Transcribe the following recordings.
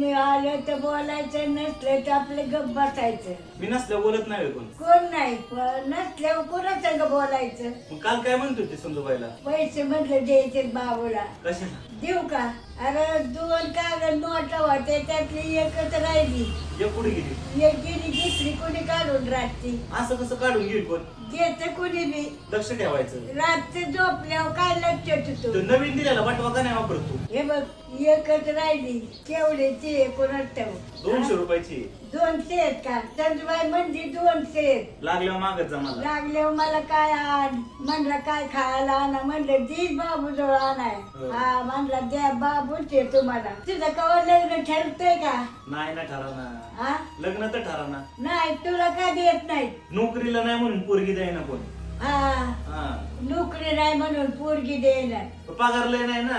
कुणी आलं तर बोलायचं नसलं तर आपलं गप बसायचं. मी नसल्या बोलत नाही होय कोण. कोण नाही पण नसल्यावर कोणाचं बोलायचं? मग काल काय म्हणत होते संजूबाईला पैसे म्हटलं द्यायचे बाबूला. कशाला? देऊ का? अरे दोन कागद नोटा होते त्यातली एकच राहिली. ये पुढे गेली? एक गेली दुसरी कोणी काढून रात्री असं कसं काढून घेईल कोण? घेत कोणी बी. लक्ष ठेवायचं. रात्री झोपल्यावर काय लक्ष तो होतो नवीन दिलेला बटवा का नाही वापरत तू? हे बघ एकच राहिली. केवढ्याची कोणाच दोनशे रुपयाची दोनशे आहेत का? संजूबाई म्हणजे दोनशे आहेत. लागल्यावर मागत जा मला. लागल्यावर मला काय आण? म्हणलं काय खायला आणा? म्हणलं दी बाबू जवळ आणाय. हो. हा म्हणला द्या बाबूच आहे तुम्हाला. तुझं कवा लग्न ठरतंय का? नाही ना ठराना हा? लग्न तर ठराना नाही तुला का देत नाही? नोकरीला नाही म्हणून पोरगी द्याय ना कोण. हा. हा. नोकरी नाही म्हणून पोरगी देणार. पगार लय नाही ना.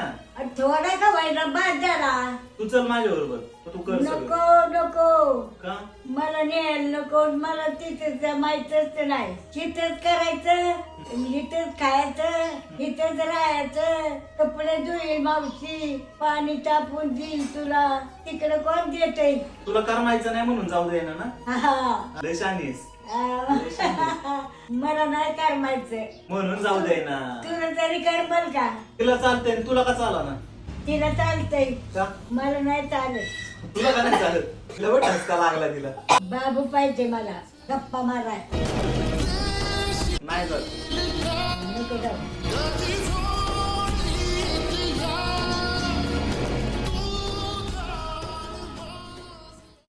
थोडा का व्हायला बाद झाला तू चल माझ्या बरोबर तू कर सगळं. नको नको. का? मला न्यायला नको मला तिथेच माहितच नाही. तिथंच करायचं इथंच खायचं इथंच राहायचं कपडे धुईल मावशी पाणी तापून देईल तुला. तिकडे कोण देतय? तुला करमायचं नाही म्हणून जाऊ दे ना लय शानीस मला नाही करमायचं. म्हणून जाऊ दे ना. तुला तरी करमल का? तिला चालतंय आणि तुला का चाला ना तिला चालतंय. का? मला नाही चालत. तुला का नाही चालत? बघ ठसका लागला तिला. बाबू पाहिजे मला. गप्पा माराय. नाही जात. नको जाऊ.